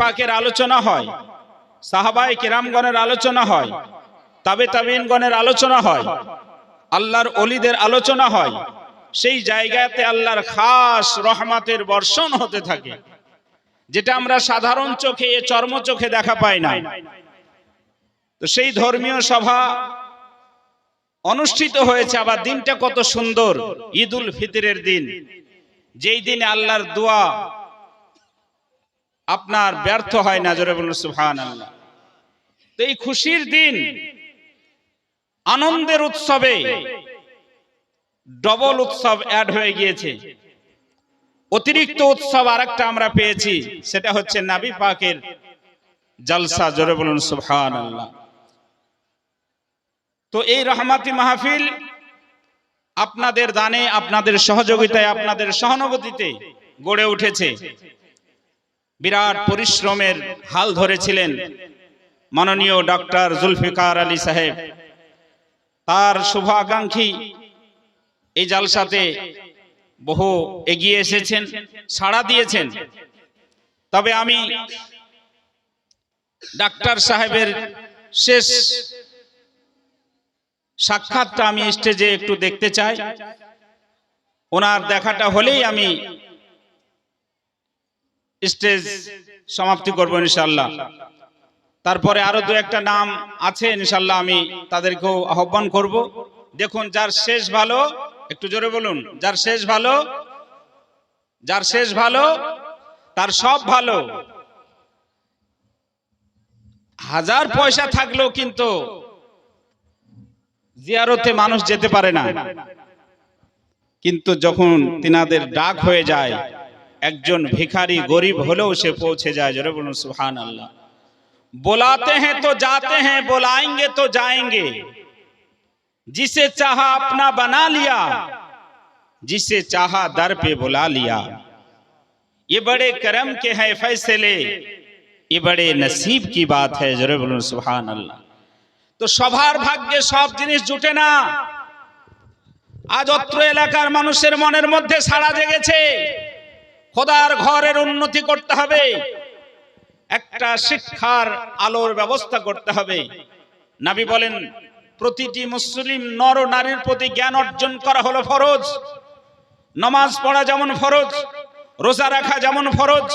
পাকের আলোচনা হয় সাহাবাই কেরামগণের আলোচনা হয় তাবে তাবিনগণের আলোচনা হয়, আল্লাহর অলিদের আলোচনা হয়, সেই জায়গাতে আল্লাহর খাস রহমাতের বর্ষণ হতে থাকে, যেটা আমরা সাধারণ চোখে, চর্ম চোখে দেখা পাই না। তো সেই ধর্মীয় সভা অনুষ্ঠিত হয়েছে, আবার দিনটা কত সুন্দর, ঈদুল ফিতরের দিন, যেই দিনে আল্লাহর দোয়া আপনার ব্যর্থ হয় না জোরে বলুন সুহান আল্লাহ তো এই খুশির দিন আনন্দের উৎসবে ডবল উৎসব অ্যাড হয়ে গিয়েছে। অতিরিক্ত উৎসব আরেকটা আমরা পেয়েছি সেটা হচ্ছে নাবি পাকের জলসা জোরে বলুন সুহান আল্লাহ তো এই রহমাতি মাহফিল আপনাদের দানে আপনাদের সহযোগিতায় আপনাদের সহানুভূতিতে গড়ে উঠেছে। বিরাট পরিশ্রমের হাল ধরেছিলেন মাননীয় ডক্টর জুলফিকার আলী সাহেব। তার শুভাকাঙ্ক্ষী এই জালসাতে বহু এগিয়ে এসেছেন, সাড়া দিয়েছেন। তবে আমি ডাক্তার সাহেবের শেষ সাক্ষাৎটা আমি স্টেজে একটু দেখতে চাই। ওনার দেখাটা হলেই আমি স্টেজ সমাপ্তি করব ইনশাল্লাহ তারপরে আরও দু একটা নাম আছে ইনশাল্লাহ আমি তাদেরকেও আহ্বান করব। দেখুন, যার শেষ ভালো, একটু জোরে বলুন, যার শেষ ভালো, যার শেষ ভালো, তার সব ভালো। হাজার পয়সা থাকলেও কিন্তু জিয়ারতে মানুষ যেতে পারে না। কিন্তু যখন তিনাদের ডাক হয়ে যায় একজন ভিখারি গরিব হলেও সে পৌঁছে যায় জোরে বলুন সুহান আল্লাহ बुलाते हैं तो जाते हैं बुलाएंगे तो जाएंगे जिसे चाहा अपना बना लिया जिसे चाहा दर पे बुला लिया ये बड़े करम के हैं फैसले ये बड़े नसीब की बात है जरूर बोलूं सुहान अल्लाह তো সবার ভাগ্যে সব জিনিস জুটে না আজ অত্র এলাকার মানুষের মনের মধ্যে সাড়া জেগেছে খোদার ঘরের উন্নতি করতে হবে। একটা শিক্ষার আলোর ব্যবস্থা করতে হবে। নাবি বলেন, প্রতিটি মুসলিম নর নারীর প্রতি জ্ঞান অর্জন করা হলো ফরজ। নমাজ পড়া যেমন ফরজ, রোজা রাখা যেমন ফরজ,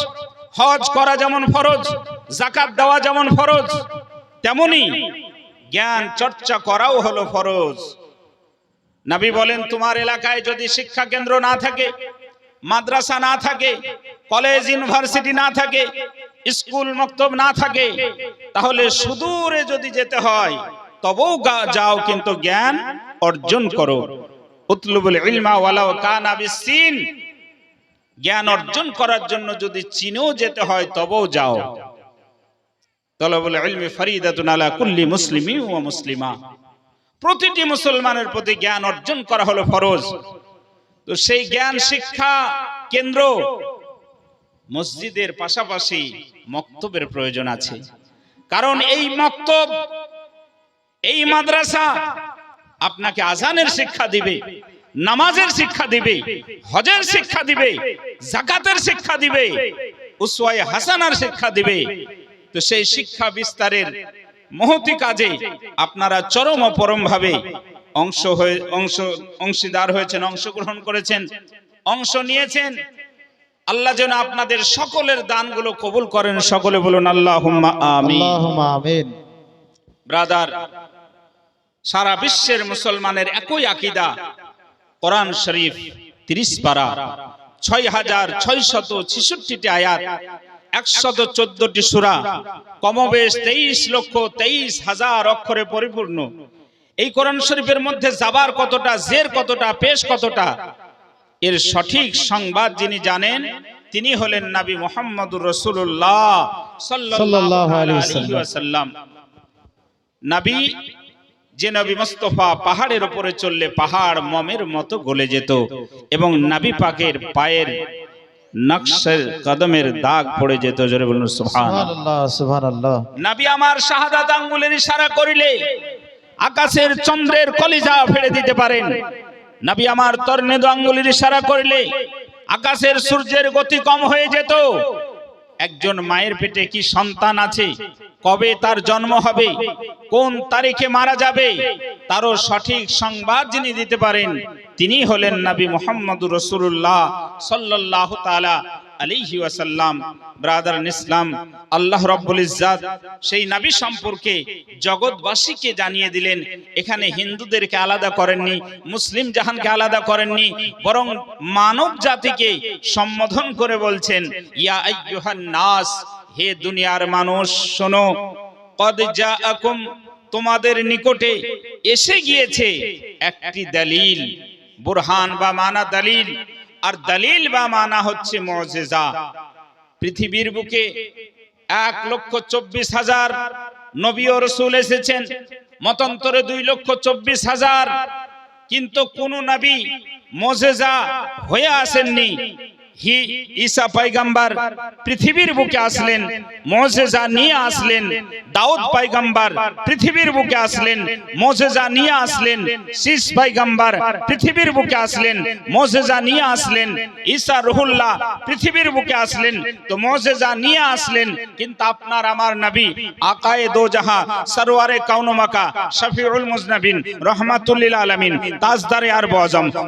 হজ করা যেমন ফরজ জাকাত দেওয়া যেমন ফরজ, তেমনি জ্ঞান চর্চা করাও হলো ফরজ। নাবি বলেন, তোমার এলাকায় যদি শিক্ষা কেন্দ্র না থাকে মাদ্রাসা না থাকে কলেজ ইউনিভার্সিটি না থাকে স্কুল মক্তব না থাকে, তাহলে সুদূরে যদি যেতে হয়, তবেও যাও কিন্তু জ্ঞান অর্জন করো। উতলুবুল ইলমা ওয়ালাউ কানা বিসিন জ্ঞান অর্জন করার জন্য যদি চীনেও যেতে হয়, তবেও যাও। তলবুল ইলমি ফরিদাতুন আলা কুল্লি মুসলিমি ওয়া মুসলিমা। প্রতিটি মুসলমানের প্রতি জ্ঞান অর্জন করা হলো ফরজ। তো সেই জ্ঞান শিক্ষা কেন্দ্র। মসজিদের পাশাপাশি মক্তবের প্রয়োজন আছে। কারণ এই মক্তব এই মাদ্রাসা আপনাকে আজানের শিক্ষা দিবে নামাজের শিক্ষা দিবে হজের শিক্ষা দিবে জাকাতের শিক্ষা দিবে উসওয়াই হাসানার শিক্ষা দিবে। তো সেই শিক্ষা বিস্তারের মহতি কাজে আপনারা চরম অপরম ভাবে অংশ হয়ে অংশ অংশীদার হয়েছেন অংশগ্রহণ করেছেন অংশ নিয়েছেন। আল্লাহ যেন আপনাদের সকলের দানগুলো কবুল করেন। সকলে বলুন আল্লাহ আমিন। আল্লাহুম্মা আমিন। ব্রাদার সারা বিশ্বের মুসলমানের একই আকিদা। কোরআন শরীফ তিরিশ পারা ছয় হাজার ছয় শত ছিষট্টিটি আয়াত একশত চোদ্দটি সুরা কমবেশ তেইশ লক্ষ তেইশ হাজার অক্ষরে পরিপূর্ণ। এই কোরআন শরীফের মধ্যে যাবার কতটা জের কতটা পেশ কতটা এর সঠিক সংবাদ যিনি জানেন তিনি হলেন নবী মোহাম্মদুর রসুল্লাহ। সাল্লাম নবী যে নবী মুস্তফা পাহাড়ের উপরে চললে পাহাড় মমের মতো গলে যেত এবং নাবি পাকের পায়ের নকশের কদমের দাগ পড়ে যেত জোরে বলুন সুবহান সুবহানাল্লাহ সুবহানাল্লাহ নাবি আমার শাহাদাত আঙ্গুলের ইশারা করিলে আকাশের চন্দ্রের কলিজা ফেলে দিতে পারেন। নাবি আমার তর্নেদো আঙ্গুলের ইশারা করিলে আকাশের সূর্যের গতি কম হয়ে যেত। একজন মায়ের পেটে কি সন্তান আছে? কবে তার জন্ম হবে? কোন তারিখে মারা যাবে? তারও সঠিক সংবাদ যিনি দিতে পারেন, তিনি হলেন নবী মোহাম্মদ রসুল্লাহ সাল্লাহ তালা আলিহি ওয়াসাল্লাম, ব্রাদার ইসলাম, আল্লাহ রব্বুল ইজ্জাত সেই নবী সম্পর্কে জগৎবাসীকে জানিয়ে দিলেন, এখানে হিন্দুদেরকে আলাদা করেননি, মুসলিম জাহানকে আলাদা করেননি, বরং মানব জাতিকে সম্বোধন করে বলছেন, ইয়া আইয়ুহান নাস, হে দুনিয়ার মানুষ, শোনো, কদ জাআকুম, তোমাদের নিকটে এসে গিয়েছে একটি দলিল, বুরহান বা মানা দলিল আর দলিল বা মানা হচ্ছে মজেজা। পৃথিবীর বুকে এক লক্ষ চব্বিশ হাজার নবী ও রসুল এসেছেন, মতান্তরে দুই লক্ষ চব্বিশ হাজার। কিন্তু কোন নবী মজেজা হয়ে আসেননি। ঈসা পয়গম্বর পৃথিবীর বুকে আসলেন, মোজেজা নিয়ে আসলেন, দাউদ পয়গম্বর পৃথিবীর বুকে আসলেন, মোজেজা নিয়ে আসলেন শীষ পয়গম্বর পৃথিবীর বুকে আসলেন, মোজেজা নিয়ে আসলেন, ঈসা রুহুল্লাহ পৃথিবীর বুকে আসলেন, তো মোজেজা নিয়ে আসলেন, কিন্তু আপনার আমার নবী আকায়ে দো জাহা সরওয়ারে কাউন মাকা শফিউল রহমাতুল্লিল আলামিন তাজদারে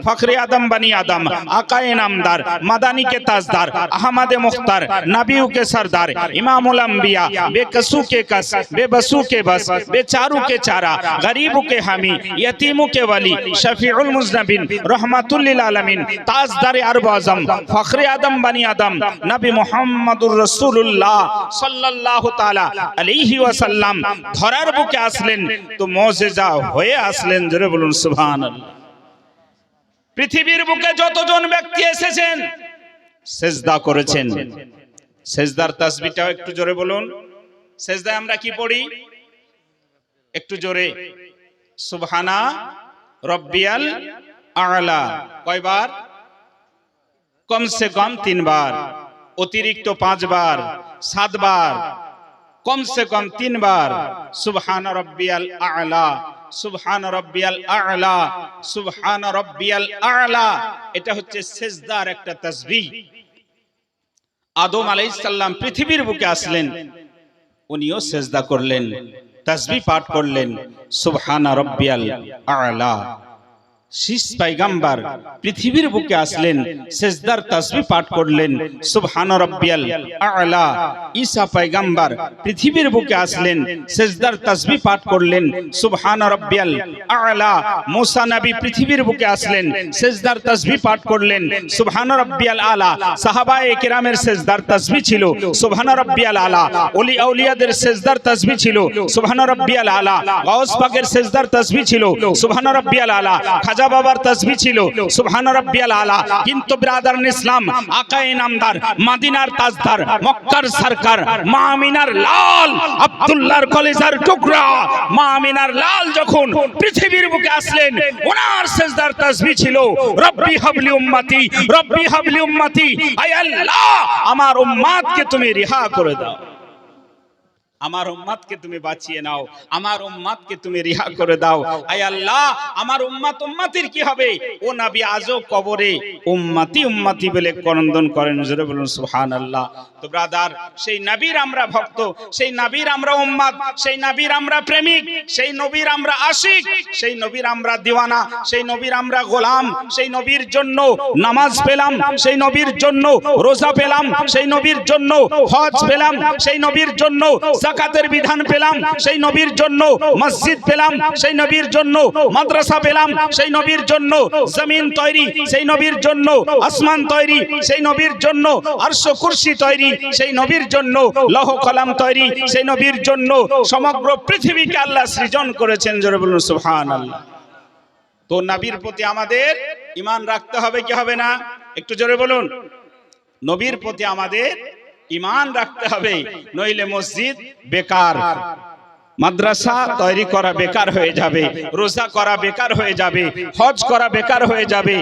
ফখরে আদম বনি আদম, আকায়ে নামদার, মাদানী ربانی کے تازدار احمد مختار نبیوں کے سردار امام الانبیاء بے کسو کے کس بے بسو کے بس بے چاروں کے چارہ غریبوں کے حامی یتیموں کے ولی شفیع المزنبین رحمت للعالمین تازدار عرب عظم فخر آدم بنی آدم نبی محمد الرسول اللہ صلی اللہ تعالی علیہ وسلم ধরার বুকে আসলেন তো মজেজা হয়ে আসলেন জোরে বলুন সুবহানাল্লাহ পৃথিবীর বুকে যতজন ব্যক্তি এসেছেন সেজদা করেছেন। সেজদার তাসবিটাও একটু জোরে বলুন। সেজদায় আমরা কি পড়ি? একটু জোরে। সুবহানা রব্বিয়াল আলা। কয়বার? কমসে কম তিনবার। অতিরিক্ত পাঁচবার। সাতবার। কমসে কম তিনবার। সুবহানা রব্বিয়াল আলা। সুবহান রব্বিয়াল আলা, সুবহান রব্বিয়াল আলা। এটা হচ্ছে একটা তাসবিহ। আদম আলাইহিস সালাম পৃথিবীর বুকে আসলেন, উনিও সেজদা করলেন, তাসবিহ পাঠ করলেন, সুবহান রব্বিয়াল আলা। শীষ পাইগাম্বার পৃথিবীর বুকে আসলেন, সেজদার তাসবি পাঠ করলেন, সুবহান রব্বিয়াল আলা। ঈসা পাইগাম্বার পৃথিবীর বুকে আসলেন, সেজদার তাসবি পাঠ করলেন, সুবহান রব্বিয়াল আলা। মুসা নবী পৃথিবীর বুকে আসলেন, সেজদার তাসবি পাঠ করলেন, সুবহান রব্বিয়াল আলা। সাহাবায়ে কেরামের সেজদার তাসবি ছিল, সুবহান রব্বিয়াল আলা। ওলি আউলিয়াদের সেজদার তাসবি ছিল, সুবহান রব্বিয়াল আলা। গাউস পাকের সেজদার তাসবি ছিল, সুবহান রব্বিয়াল আলা। খাজা বাবার তসবি ছিল। সুবহান রাব্বিয়াল আলা। কিন্তু ব্রাদার ইসলাম আকায়ে নামদার, মদিনার তাজদার, মক্কার সরকার, মা আমিনার লাল, আব্দুল্লাহর কলেজার টুকরা, মা আমিনার লাল যখন পৃথিবীর বুকে আসলেন, ওনার সেজদার তসবি ছিল, রব্বি হাবলি উম্মতি, রব্বি হাবলি উম্মতি, আয় আল্লাহ, আমার উম্মাদকে তুমি রিহা করে দাও। আমার উম্মাদকে তুমি বাঁচিয়ে নাও আমার উম্মাদকে তুমি রিহা করে দাও আয় আল্লাহ আমার উম্মাত উম্মাতির কি হবে ও নবী আজও কবরে উম্মাতি উম্মাতি বলে করন্দন করেন জোরে বলুন সুবহানাল্লাহ তো ব্রাদার সেই নবীর আমরা ভক্ত সেই নবীর আমরা উম্মাদ সেই নবীর আমরা প্রেমিক সেই নবীর আমরা আশিক সেই নবীর আমরা দিওয়ানা সেই নবীর আমরা গোলাম সেই নবীর জন্য নামাজ পেলাম সেই নবীর জন্য রোজা পেলাম সেই নবীর জন্য হজ পেলাম সেই নবীর জন্য জাকাতের বিধান পেলাম, সেই নবীর জন্য মসজিদ পেলাম, সেই নবীর জন্য মাদ্রাসা পেলাম, সেই নবীর জন্য জমিন তৈরি, সেই নবীর জন্য আসমান তৈরি, সেই নবীর জন্য আরশ কুরসি তৈরি, সেই নবীর জন্য লহ কলাম তৈরি, সেই নবীর জন্য সমগ্র পৃথিবীকে আল্লাহ সৃজন করেছেন, জোরে বলুন, সুবহানাল্লাহ। তো নবীর প্রতি আমাদের ইমান রাখতে হবে, কি হবে না? একটু জোরে বলুন। নবীর প্রতি আমাদের ঈমান রাখতে হবে, নইলে মসজিদ বেকার। মাদ্রাসা তৈরি করা বেকার হয়ে যাবে, রোজা করা বেকার হয়ে যাবে, হজ করা বেকার হয়ে যাবে,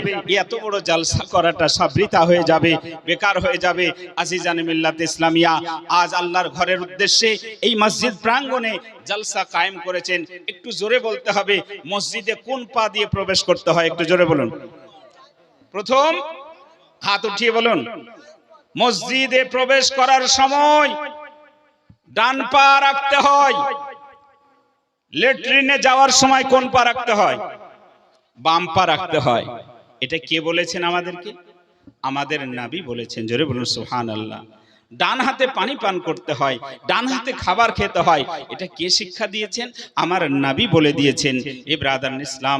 এত বড় জালসা করাটা সাবৃতা হয়ে যাবে, বেকার হয়ে যাবে। আজিজান মিল্লাত ইসলামিয়া, আজ আল্লাহর ঘরের উদ্দেশ্যে এই মসজিদ প্রাঙ্গণে জালসা কায়েম করেছেন। একটু জোরে বলতে হবে, মসজিদে কোন পা দিয়ে প্রবেশ করতে হয়? একটু জোরে বলুন। প্রথম, হাত উঠিয়ে বলুন। মসজিদে প্রবেশ করার সময় ডান পা রাখতে হয়। লেট্রিনে যাওয়ার সময় কোন পা রাখতে হয়? বাম পা রাখতে হয়। এটা কে বলেছেন আমাদেরকে? আমাদের নাবি বলেছেন। জোরে বলুন সুহান আল্লাহ ডান হাতে পানি পান করতে হয়, ডান হাতে খাবার খেতে হয়। এটা কে শিক্ষা দিয়েছেন? আমার নাবি বলে দিয়েছেন, এ ব্রাদার ইসলাম,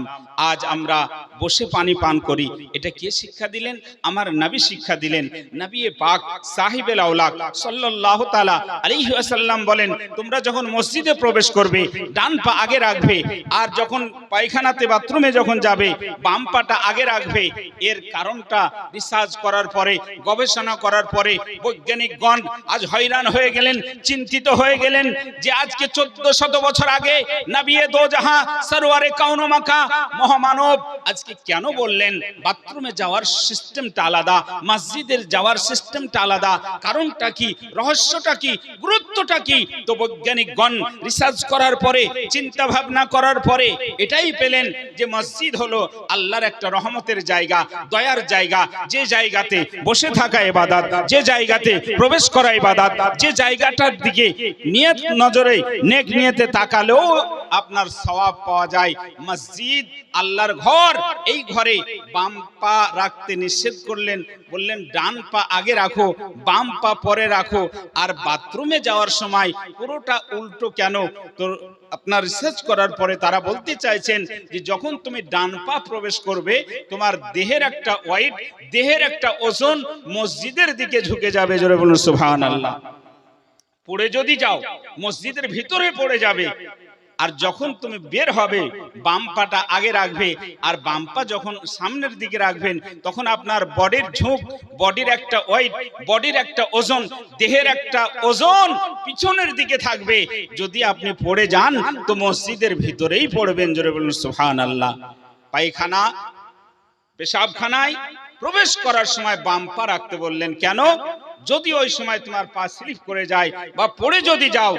আজ আমরা বসে পানি পান করি। এটা কে শিক্ষা দিলেন? আমার নাবি শিক্ষা দিলেন। নবী পাক সাহিবেল আউলাক সাল্লাল্লাহু তাআলা আলাইহি ওয়াসাল্লাম বলেন, তোমরা যখন মসজিদে প্রবেশ করবে, ডান পা আগে রাখবে, আর যখন পায়খানাতে বাথরুমে যখন যাবে, বাম পাটা আগে রাখবে। এর কারণটা রিসার্চ করার পরে, গবেষণা করার পরে বৈজ্ঞানিকগণ আজ হয়রান হয়ে গেলেন, চিন্তিত হয়ে গেলেন যে আজকে চোদ্দ শত বছর আগে নাবিয়ে দো জাহা সরওয়ারে কাউনো মাকা মহামানব আজকে কেন বললেন? বাথরুমে যাওয়ার সিস্টেমটা আলাদা, মসজিদের যাওয়ার সিস্টেমটা আলাদা, কারণটা কি, রহস্যটা কি, গুরুত্বটা কি? তো বৈজ্ঞানিকগণ রিসার্চ করার পরে চিন্তা ভাবনা করার পরে এটাই পেলেন যে মসজিদ হলো আল্লাহর একটা রহমতের জায়গা, দয়ার জায়গা, যে জায়গাতে বসে থাকা ইবাদত যে জায়গাতে প্রবেশ করা ইবাদত, যে জায়গাটার দিকে নিয়ত নজরে, নেক নিয়তে তাকালেও আপনার সওয়াব পাওয়া যায়। মসজিদ, আল্লাহর ঘর, এই ঘরে বাম পা রাখতে নিষেধ করলেন, বললেন, ডান পা আগে রাখো, বাম পা পরে রাখো, আর বাথরুমে যাওয়ার সময় পুরোটা উল্টো কেন? তো আপনার রিসার্চ করার পরে তারা বলতে চাইছেন যে যখন তুমি ডান পা প্রবেশ করবে, তোমার দেহের একটা ওয়াইট দেহের একটা ওজন মসজিদের দিকে ঝুঁকে যাবে। জোরে বলুন, সুবহানাল্লাহ। পড়ে যদি যাও, মসজিদের ভিতরে পড়ে যাবে। আর যখন তুমি বের হবে, বাম পাটা আগে রাখবে, আর বাম পা যখন সামনের দিকে রাখবেন, তখন আপনার বডির ঝোঁক, বডির একটা ওয়েট বডির একটা ওজন, দেহের একটা ওজন পিছনের দিকে থাকবে। যদি আপনি পড়ে যান, তো মসজিদের ভিতরেই পড়বেন, জোরে বলুন সুহান আল্লাহ পায়খানা, পেশাবখানায় প্রবেশ করার সময় বাম পা রাখতে বললেন, কেন? যদি ওই সময় তোমার পা স্লিপ করে যায় বা পড়ে যদি যাও,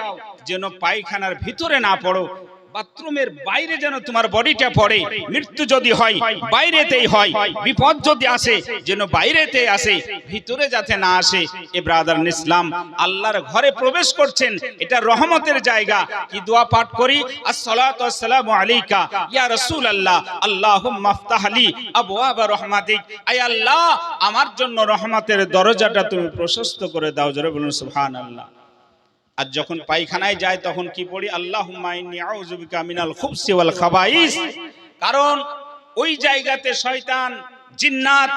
যেন পায়খানার ভিতরে না পড়ো বাথরুমের বাইরে যেন তোমার বডিটা পড়ে, মৃত্যু যদি হয়, বাইরেতেই হয়, বিপদ যদি আসে, যেন বাইরেতে আসে, ভিতরে যাতে না আসে। এ ব্রাদার ইসলাম, আল্লাহর ঘরে প্রবেশ করছেন, এটা রহমতের জায়গা। কি দোয়া পাঠ করি? আসসালাতু আলাইকা, ইয়া রাসূলুল্লাহ, আল্লাহুম্মা আফতাহ লি আবওয়াব রহমাতিক। আয় আল্লাহ, আমার জন্য রহমতের দরজাটা তুমি প্রশস্ত করে দাও, জোরে বলুন সুবহানাল্লাহ। আর যখন পায়খানায় যায় তখন কি পড়ি? আল্লাহ মিনাল খুবসি ওয়াল খাবাইস। কারণ ওই জায়গাতে শয়তান, জিন্নাত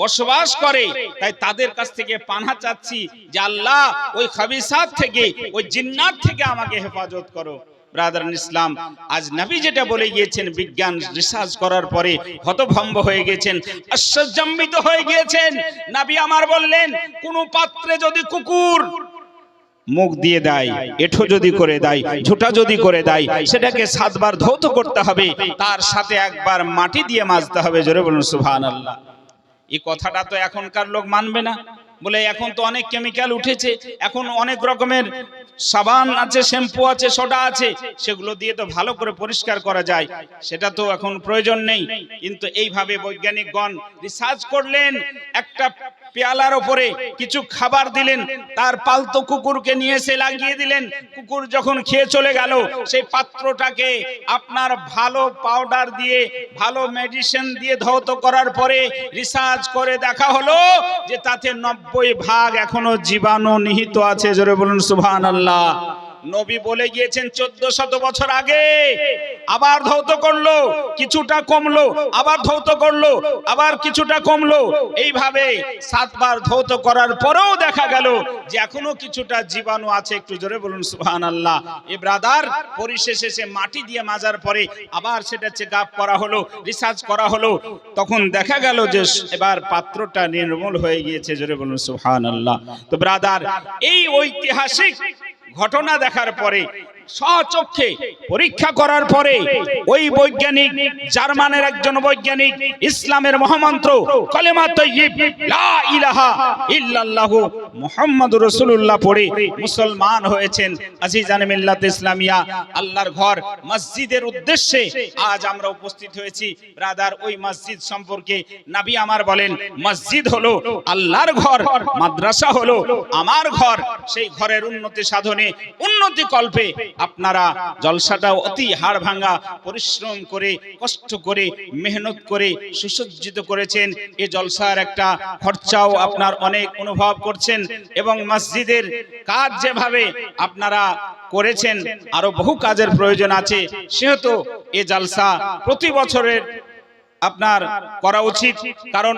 বসবাস করে। তাই তাদের কাছ থেকে পানা চাচ্ছি যে, আল্লাহ, ওই খাবিসাত থেকে, ওই জিন্নাত থেকে আমাকে হেফাজত করো। ব্রাদার ইসলাম, আজ নবী যেটা বলে গিয়েছেন, বিজ্ঞান রিসার্চ করার পরে হতভম্ব হয়ে গেছেন আশ্চর্যান্বিত হয়ে গিয়েছেন। নবী আমার বললেন, কোন পাত্রে যদি কুকুর মুখ দিয়ে দেয়, এঠো যদি করে দেয়, ঝুটা যদি করে দেয়, সেটাকে সাতবার ধৌত করতে হবে, তার সাথে একবার মাটি দিয়ে মাজতে হবে, জোরে বলুন সুবহান আল্লাহ এই কথাটা তো এখনকার লোক মানবে না। বলে এখন তো অনেক কেমিক্যাল উঠেছে, এখন অনেক রকমের সাবান আছে, শ্যাম্পু আছে, সোডা আছে, সেগুলো দিয়ে তো ভালো করে পরিষ্কার করা যায়, সেটা তো এখন প্রয়োজন নেই। কিন্তু এইভাবে বৈজ্ঞানিকগণ রিসার্চ করলেন, একটা পেয়ালার ওপরে কিছু খাবার দিলেন, তার পালতো কুকুরকে নিয়ে এসে লাগিয়ে দিলেন। কুকুর যখন খেয়ে চলে গেল, সেই পাত্রটাকে আপনার ভালো পাউডার দিয়ে, ভালো মেডিসিন দিয়ে ধৌত করার পরে রিসার্চ করে দেখা হলো যে তাতে নব্বই ভাগ এখনও জীবাণু নিহিত আছে। জোরে বলুন সুবহান আল্লাহ নবী বলে গিয়েছেন চোদ্দ শত বছর আগে। আবার ধৌত করল, কিছুটা কমলো, আবার ধৌত করল, আবার কিছুটা কমলো। এইভাবে সাতবার ধৌত করার পরেও দেখা গেল যে এখনও কিছুটা জীবাণু আছে। একটু জোরে বলুন সুহান আল্লাহ এ ব্রাদার, পরিশেষে সে মাটি দিয়ে মাজার পরে আবার সেটা চেক আপ করা হলো, রিসার্চ করা হলো। তখন দেখা গেল যে এবার পাত্রটা নির্মূল হয়ে গিয়েছে। জোরে বলুন সুহান আল্লাহ তো ব্রাদার, এই ঐতিহাসিক ঘটনা দেখার পরে স্বচক্ষে পরীক্ষা করার পরে ওই বৈজ্ঞানিক, জার্মানের একজন বৈজ্ঞানিক, ইসলামের মহামন্ত্র, কলেমা তৈয়িব, লা ইলাহা ইল্লাল্লাহু মুহাম্মাদুর রাসূলুল্লাহ পড়ে মুসলমান হয়েছেন আজিজান মিল্লাত ইসলামিয়া, আল্লাহর ঘর, মসজিদের উদ্দেশ্যে আজ আমরা উপস্থিত হয়েছি। ব্রাদার, ওই মসজিদ সম্পর্কে নবী আমার বলেন, মসজিদ হলো আল্লাহর ঘর, মাদ্রাসা হলো আমার ঘর। সেই ঘরের উন্নতি সাধনে, উন্নতি কল্পে আপনারা জলসাটা অতি হাড় ভাঙা, পরিশ্রম করে, কষ্ট করে, মেহনত করে, সুসজ্জিত করেছেন। এ জলসার একটা খরচাও আপনার অনেক অনুভব করছেন এবং মসজিদের কাজ যেভাবে আপনারা করেছেন, আরও বহু কাজের প্রয়োজন আছে। সেহেতু এ জলসা প্রতি বছরের আপনার করা উচিত, কারণ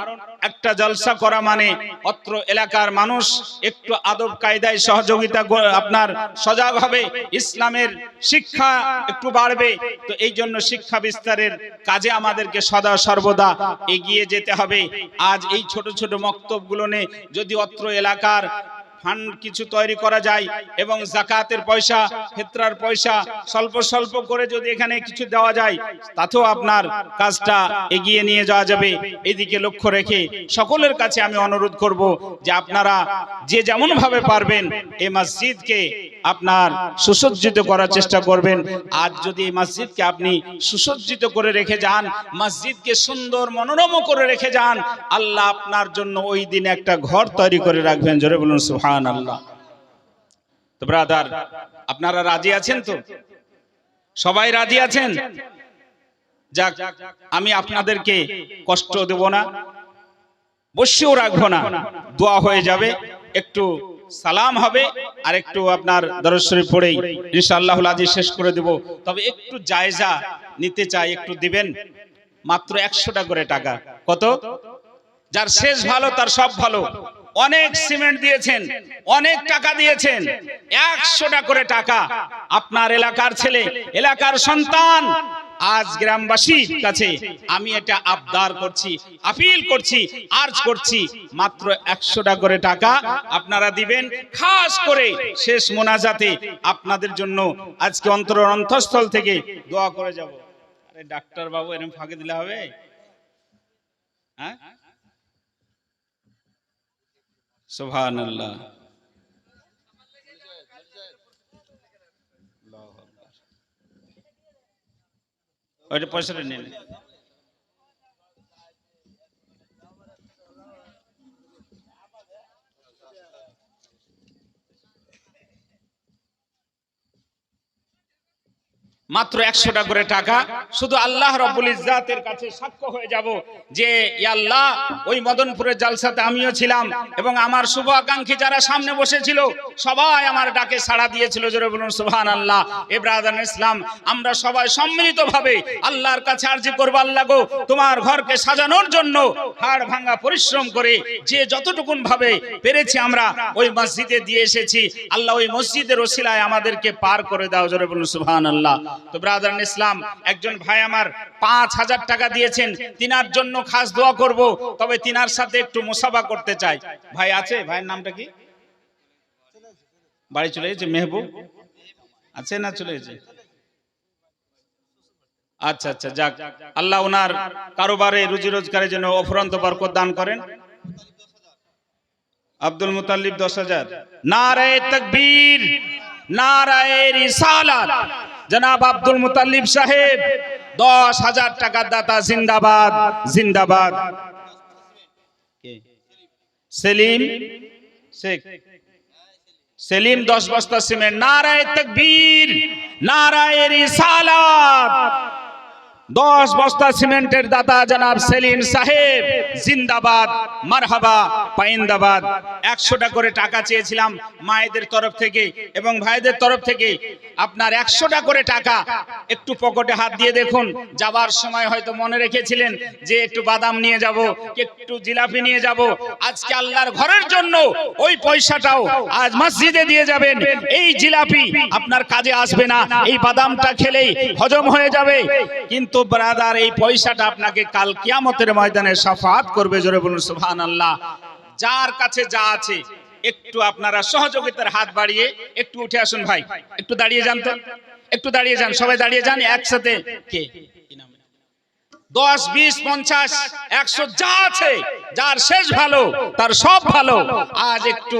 একটা জলসা করা মানে অত্র এলাকার মানুষ একটু আদব কায়দায় সহযোগিতা আপনার সজাগ হবে, ইসলামের শিক্ষা একটু বাড়বে। তো এই জন্য শিক্ষা বিস্তারের কাজে আমাদেরকে সদা সর্বদা এগিয়ে যেতে হবে। আজ এই ছোট ছোট মক্তবগুলো যদি অত্র এলাকার ফান্ড কিছু তৈরি করা যায় এবং জাকাতের পয়সা, ফেতরার পয়সা স্বল্প স্বল্প করে যদি এখানে কিছু দেওয়া যায়, তাতেও আপনার কাজটা এগিয়ে নিয়ে যাওয়া যাবে। এদিকে লক্ষ্য রেখে সকলের কাছে আমি অনুরোধ করব যে আপনারা যে যেমন ভাবে পারবেন এই মসজিদকে আপনার সুসজ্জিত করার চেষ্টা করবেন। আজ যদি এই মসজিদকে আপনি সুসজ্জিত করে রেখে যান, মসজিদকে সুন্দর মনোরম করে রেখে যান, আল্লাহ আপনার জন্য ওই দিন একটা ঘর তৈরি করে রাখবেন। জোরে বলুন সুহান আল্লাহ তো ব্রাদার, আপনারা রাজি আছেন তো? সবাই রাজি আছেন? যাক, আমি আপনাদেরকে কষ্ট দেব না, বসেও রাখব না, দোয়া হয়ে যাবে। একটু সালাম হবে। আর একটু আপনার দরজ শরীফ পড়েই ইনশাআল্লাহ আজি শেষ করে দেব। তবে একটু জায়জা নিতে চাই, একটু দিবেন? মাত্র একশোটা করে টাকা। কত? যার শেষ ভালো, তার সব ভালো। অনেক সিমেন্ট দিয়েছেন, অনেক টাকা দিয়েছেন। একশোটা করে টাকা। আপনার এলাকার ছেলে, এলাকার সন্তান আজ গ্রামবাসীর কাছে আমি এটা আবদার করছি আপিল করছি আর্জ করছি মাত্র একশোটা করে টাকা আপনারা দিবেন খাস করে শেষ মোনাজাতে আপনাদের জন্য আজকে অন্তর অন্তঃস্থল থেকে দোয়া করে যাব। আরে ডাক্তার বাবু এরকম ফাঁকে দিলে হবে? হ্যাঁ? সুবহান ওইটা পয়সাটা নিয়ে মাত্র একশোটা করে টাকা। শুধু আল্লাহ রব্বুল ইজ্জাতের কাছে সাক্ষ্য হয়ে যাব যে আল্লাহ, ওই মদনপুরের জালসাতে আমিও ছিলাম এবং আমার শুভ আকাঙ্ক্ষী যারা সামনে বসেছিল, সবাই আমার ডাকে সাড়া দিয়েছিল জোরে বলুন সুবহান আল্লাহ এব্রাহান ইসলাম, আমরা সবাই সম্মিলিতভাবে আল্লাহর কাছে আরজি করব, আল্লাহ তোমার ঘরকে সাজানোর জন্য হাড় ভাঙা পরিশ্রম করে যে যতটুকুন ভাবে পেরেছি আমরা, ওই মসজিদে দিয়ে এসেছি। আল্লাহ ওই মসজিদের ওসিলায় আমাদেরকে পার করে দাও জোরে বলুন সুবহান আল্লাহ তো ব্রাদার ইসলাম, একজন ভাই আমার পাঁচ হাজার টাকা দিয়েছেন, তিনার জন্য খাস দোয়া করব, তবে তিনার সাথে একটু মোসাফা করতে চাই। ভাই আছে? ভাইয়ের নামটা কি? বাড়ি চলে গেছে, মেহবুব? আছে না চলে গেছে? আচ্ছা আচ্ছা যাক। আল্লাহ ওনার কারোবারে রুজি রোজগারের জন্য অফুরন্ত বরকত দান করেন। আব্দুল মুতাল্লিব দশ হাজার। নারায় তকবীর, নারায় রিসালাত। জনাব আব্দুল মুতাল্লিব সাহেব, দশ হাজার টাকার দাতা জিন্দাবাদ জিন্দাবাদ। সেলিম? শেখ? সেলিম দশ বস্তা সিমেন্ট, নারায় তকবীর, নারায় রিসালাত। দশ বস্তা সিমেন্টের দাতা জনাব সেলিম সাহেব। জিন্দাবাদ, মারহাবা, পাইন্দাবাদ। একশোটা করে টাকা চেয়েছিলাম মায়েদের তরফ থেকে এবং ভাইদের তরফ থেকে। আপনার একশোটা করে টাকা একটু পকেটে হাত দিয়ে দেখুন। যাবার সময় হয়তো মনে রেখেছিলেন যে একটু বাদাম নিয়ে যাব, একটু জিলাপি নিয়ে যাব। আজকে আল্লাহর ঘরের জন্য ওই পয়সাটাও আজ মসজিদে দিয়ে যাবেন। এই জিলাপি আপনার কাজে আসবে না। এই বাদামটা খেলেই হজম হয়ে যাবে। কিন্তু ব্রাদার, এই পয়সাটা আপনাকে কাল কিয়ামতের ময়দানে সাফাত করবে, জোরে বলুন, সুবহানাল্লাহ যার কাছে যা আছে, একটু আপনারা সহযোগিতার হাত বাড়িয়ে, একটু উঠে আসুন ভাই, একটু দাঁড়িয়ে যান তো, একটু দাঁড়িয়ে যান, সবাই দাঁড়িয়ে যান, একসাথে, কে? দশ, বিশ, পঞ্চাশ, একশো যা আছে, যার শেষ ভালো, তার সব ভালো, আজ একটু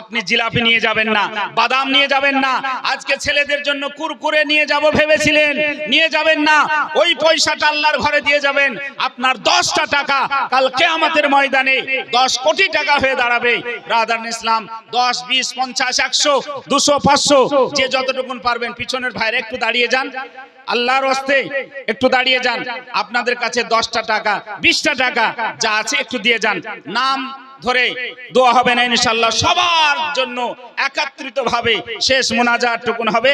আপনি জিলাপি নিয়ে যাবেন না, বাদাম নিয়ে যাবেন না। আজকে ছেলেদের জন্য কুরকুরে নিয়ে যাব ভেবেছিলেন, নিয়ে যাবেন না। ওই পয়সাটা আল্লাহর ঘরে দিয়ে যাবেন। আপনার দশটা টাকা কাল কেয়ামতের ময়দানে দশ কোটি টাকা হয়ে দাঁড়াবে। রাধান ইসলাম, দশ, বিশ, পঞ্চাশ, একশো, দুশো, পাঁচশো, যে যতটুকুন পারবেন। পিছনের ভাইয়ের একটু দাঁড়িয়ে যান। আল্লাহর হস্তে একটু দাঁড়িয়ে যান। আপনাদের কাছে দশটা টাকা, বিশটা টাকা যা আছে একটু দিয়ে যান। নাম ধরে দোয়া হবে না ইনশাল্লাহ সবার জন্য একাত্রিত ভাবে শেষ মোনাজাত টুকুন হবে।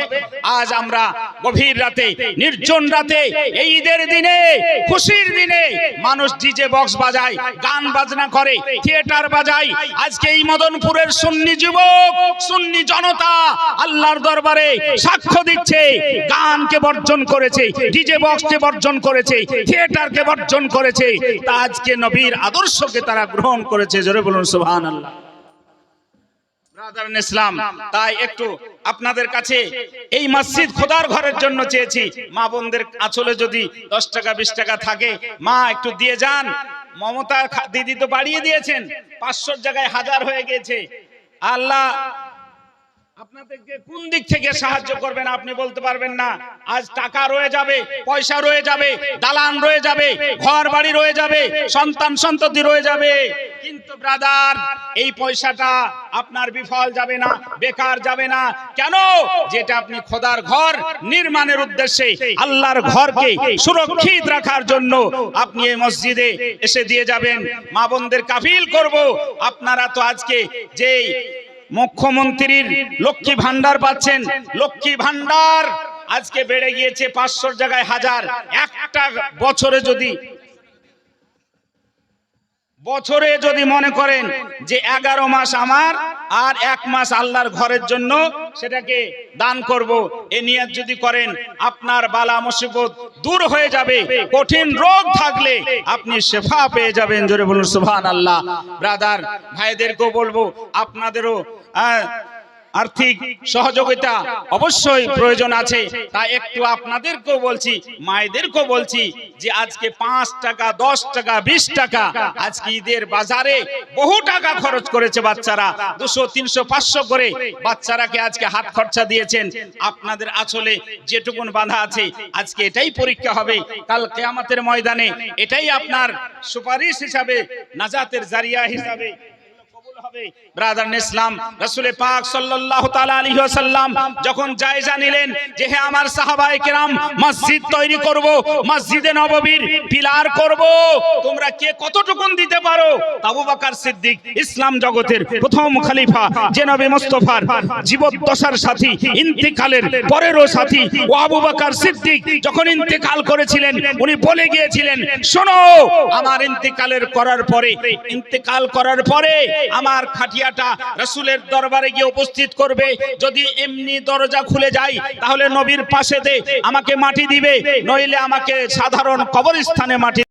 আজ আমরা গভীর রাতে, নির্জন রাতে এই ঈদের দিনে, খুশির দিনে মানুষ ডিজে বক্স বাজায়, গান বাজনা করে, থিয়েটার বাজায়। আজকে এই মদনপুরের সুন্নি যুবক, সুন্নি জনতা আল্লাহর দরবারে সাক্ষ্য দিচ্ছে, গানকে বর্জন করেছে ডিজে বক্সকে বর্জন করেছে, থিয়েটারকে বর্জন করেছে। তা আজকে নবীর আদর্শকে তারা গ্রহণ করেছে জোরে বলুন সুহান আল্লাহ ইসলাম, তাই একটু আপনাদের কাছে এই মসজিদ খোদার ঘরের জন্য চেয়েছি। মা বোনদের আঁচলে যদি দশ টাকা, বিশ টাকা থাকে, মা একটু দিয়ে যান। মমতা দিদি তো বাড়িয়ে দিয়েছেন, পাঁচশোর জায়গায় হাজার হয়ে গেছে। আল্লাহ কোন দিক থেকে সাহায্য করবেন আপনি বলতে পারবেন না। আজ টাকা রয়ে যাবে, পয়সা রয়ে যাবে, দালান রয়ে যাবে ঘর রয়ে যাবে, সন্তান সন্ততি রয়ে যাবে। কিন্তু ব্রাদার, এই পয়সাটা আপনার বিফল যাবে না, বেকার যাবে না। কেন? যেটা আপনি খোদার ঘর নির্মাণের উদ্দেশ্যে আল্লাহর ঘরকে সুরক্ষিত রাখার জন্য আপনি এই মসজিদে এসে দিয়ে যাবেন। মা বোনদের কাফিল করব। আপনারা তো আজকে যেই মুখ্যমন্ত্রীর লক্ষ্মী ভান্ডার পাচ্ছেন। লক্ষ্মী ভান্ডার আজকে বেড়ে গিয়েছে পাঁচশোর জায়গায় হাজার। একটা বছরে যদি বছরে যদি মনে করেন যে এগারো মাস আমার আর এক মাস আল্লাহর ঘরের জন্য সেটাকে দান করব, এ নিয়ত যদি করেন, আপনার বালা মুসিবত দূর হয়ে যাবে, কঠিন রোগ থাকলে আপনি শেফা পেয়ে যাবেন। জোরে বলুন সুবহান আল্লাহ ব্রাদার, ভাইদেরকেও বলব, আপনাদেরও আহ, আর্থিক সহযোগিতা অবশ্যই প্রয়োজন আছে। তাই একটু আপনাদেরকেও বলছি মায়েদেরকেও বলছি যে আজকে পাঁচ টাকা দশ টাকা বিশ টাকা আজকে ঈদের বাজারে বহু টাকা খরচ করেছে বাচ্চারা। দুশো তিনশো পাঁচশো করে বাচ্চারাকে আজকে হাত খরচা দিয়েছেন। আপনাদের আসলে যেটুকুন বাধা আছে আজকে এটাই পরীক্ষা হবে। কাল কেয়ামতের ময়দানে এটাই আপনার সুপারিশ হিসাবে নাজাতের জারিয়া হিসাবে ইসলাম জগতের প্রথম খলিফা, যে নবী জীবদ্দশার সাথী, ইন্তেকালের পরেরও সাথী। ও আবু বকর সিদ্দিক যখন ইন্তেকাল করেছিলেন, উনি বলে গিয়েছিলেন, শোনো, আমার ইন্তেকালের করার পরে, ইন্তেকাল করার পরে, আমার খাটিয়াটা রসুলের দরবারে গিয়ে উপস্থিত করবে। যদি এমনি দরজা খুলে যায়, তাহলে নবীর পাশে দে, আমাকে মাটি দিবে, নইলে আমাকে সাধারণ কবরস্থানে মাটি